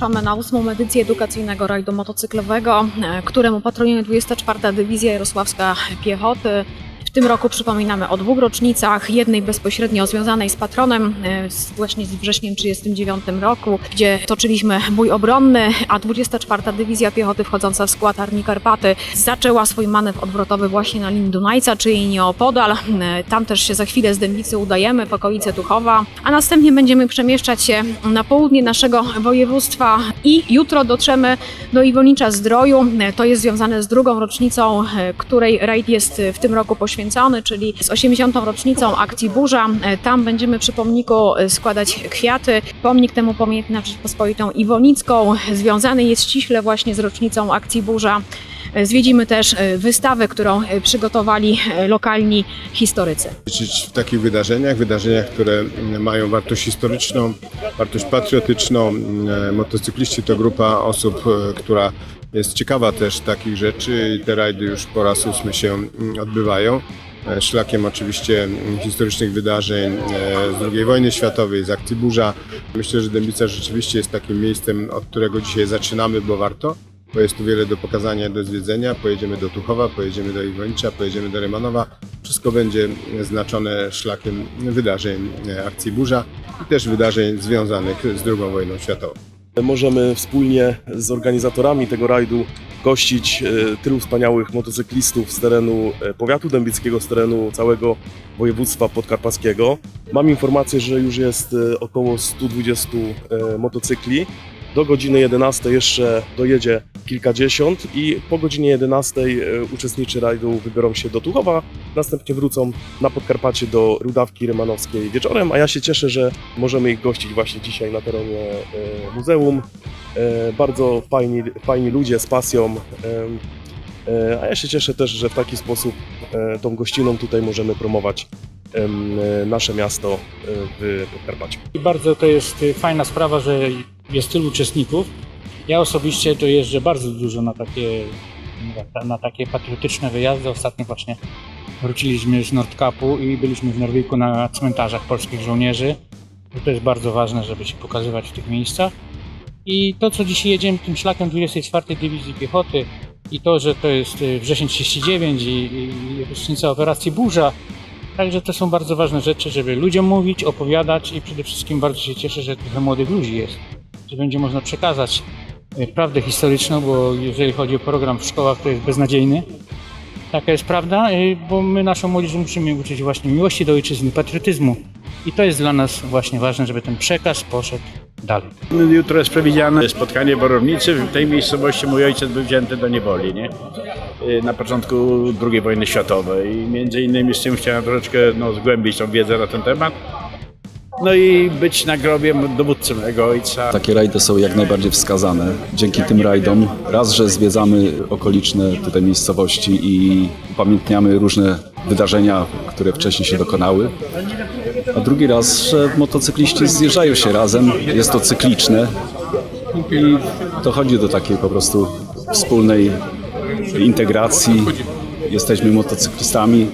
zapraszamy na ósmą edycję edukacyjnego rajdu motocyklowego, e, któremu patronuje 24. Dywizja Jarosławska Piechoty. W tym roku przypominamy o dwóch rocznicach, jednej bezpośrednio związanej z patronem, e, właśnie z wrześniem 1939 roku, gdzie toczyliśmy bój obronny, a 24. Dywizja Piechoty wchodząca w skład Armii Karpaty zaczęła swój manewr odwrotowy właśnie na linii Dunajca, czyli nieopodal. E, Tam też się za chwilę z Dębicy udajemy, w okolice Tuchowa, a następnie będziemy przemieszczać się na południe naszego województwa i jutro dotrzemy do Iwonicza Zdroju. E, To jest związane z drugą rocznicą, której rajd jest w tym roku poświęcony, czyli z 80. rocznicą akcji Burza. E, Tam będziemy przy pomniku e, składać kwiaty. Pomnik temu pamiętna Rzeczpospolitą Iwonicką. Związany jest ściśle właśnie z rocznicą akcji Burza. E, Zwiedzimy też e, wystawę, którą e, przygotowali lokalni historycy. w takich wydarzeniach, wydarzeniach, które mm, mają wartość historyczną, wartość patriotyczną. Mm, Motocykliści to grupa osób, która jest ciekawa też takich rzeczy i te rajdy już po raz ósmy się mm, odbywają. Szlakiem oczywiście historycznych wydarzeń z II wojny światowej, z akcji Burza. Myślę, że Dębica rzeczywiście jest takim miejscem, od którego dzisiaj zaczynamy, bo warto bo jest tu wiele do pokazania, do zwiedzenia. Pojedziemy do Tuchowa, pojedziemy do Iwonicza, pojedziemy do Remanowa. Wszystko będzie znaczone szlakiem wydarzeń e, akcji Burza i też wydarzeń związanych z II wojną światową. Możemy wspólnie z organizatorami tego rajdu gościć e, tylu wspaniałych motocyklistów z terenu e, powiatu dębickiego, z terenu całego województwa podkarpackiego. Mam informację, że już jest około 120 e, motocykli. Do godziny 11 jeszcze dojedzie kilkadziesiąt i po godzinie 11 e, uczestnicy rajdu wybiorą się do Tuchowa, następnie wrócą na Podkarpacie do Rudawki Rymanowskiej wieczorem, a ja się cieszę, że możemy ich gościć właśnie dzisiaj na terenie e, muzeum. E, Bardzo fajni, fajni ludzie z pasją, a ja się cieszę też, że w taki sposób tą gościną tutaj możemy promować nasze miasto w Podkarpaciu. I bardzo to jest fajna sprawa, że jest tylu uczestników. Ja osobiście to jeżdżę bardzo dużo na takie, na- takie patriotyczne wyjazdy. Ostatnio właśnie wróciliśmy z Nordkapu i byliśmy w Norwiku na cmentarzach polskich żołnierzy. To jest bardzo ważne, żeby się pokazywać w tych miejscach. I to, co dzisiaj jedziemy tym szlakiem 24 Dywizji Piechoty i to, że to jest y, wrzesień 39 i, i rocznica operacji Burza, Także to są bardzo ważne rzeczy, żeby ludziom mówić, opowiadać i przede wszystkim bardzo się cieszę, że trochę młodych ludzi jest, że będzie można przekazać e, prawdę historyczną, bo jeżeli chodzi o program w szkołach, to jest beznadziejny. Taka jest prawda, e, bo my naszą młodzież musimy uczyć właśnie miłości do ojczyzny, patriotyzmu. I to jest dla nas właśnie ważne, żeby ten przekaz poszedł dalej. Jutro jest przewidziane spotkanie borownicy. W tej miejscowości mój ojciec był wzięty do niewoli, nie? Y, Na początku II wojny światowej. Między innymi z tym chciałem troszeczkę no, zgłębić tą wiedzę na ten temat. No i być na grobie dowódcy mojego ojca. Takie rajdy są jak najbardziej wskazane. Dzięki tym rajdom raz, że zwiedzamy okoliczne tutaj miejscowości i upamiętniamy różne wydarzenia, które wcześniej się dokonały. A drugi raz, że motocykliści zjeżdżają się razem, jest to cykliczne i dochodzi do takiej po prostu wspólnej integracji. Jesteśmy motocyklistami.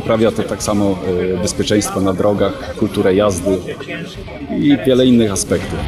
Poprawia to tak samo e, bezpieczeństwo na drogach, kulturę jazdy i wiele innych aspektów.